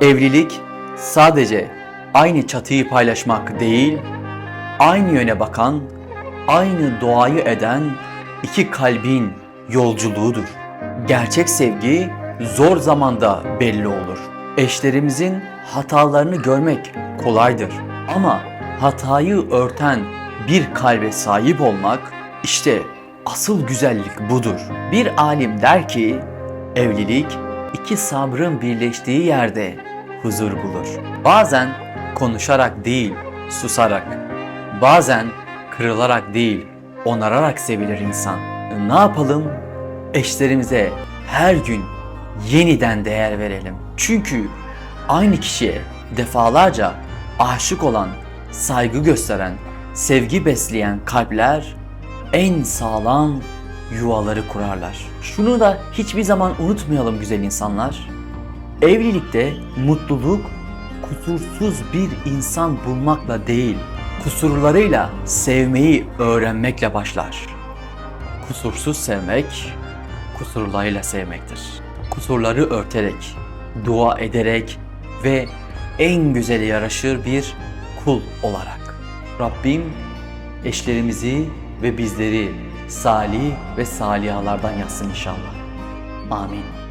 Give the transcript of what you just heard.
Evlilik sadece aynı çatıyı paylaşmak değil, aynı yöne bakan, aynı duayı eden iki kalbin yolculuğudur. Gerçek sevgi zor zamanda belli olur. Eşlerimizin hatalarını görmek kolaydır. Ama hatayı örten bir kalbe sahip olmak işte asıl güzellik budur. Bir alim der ki evlilik iki sabrın birleştiği yerde huzur bulur. Bazen konuşarak değil, susarak, bazen kırılarak değil, onararak sevilir insan. Ne yapalım? Eşlerimize her gün yeniden değer verelim. Çünkü aynı kişiye defalarca aşık olan, saygı gösteren, sevgi besleyen kalpler en sağlam yuvaları kurarlar. Şunu da hiçbir zaman unutmayalım güzel insanlar. Evlilikte mutluluk kusursuz bir insan bulmakla değil, kusurlarıyla sevmeyi öğrenmekle başlar. Kusursuz sevmek, kusurlarıyla sevmektir. Kusurları örterek, dua ederek ve en güzeli yaraşır bir kul olarak. Rabbim eşlerimizi ve bizleri salih ve salihalardan yazsın inşallah. Amin.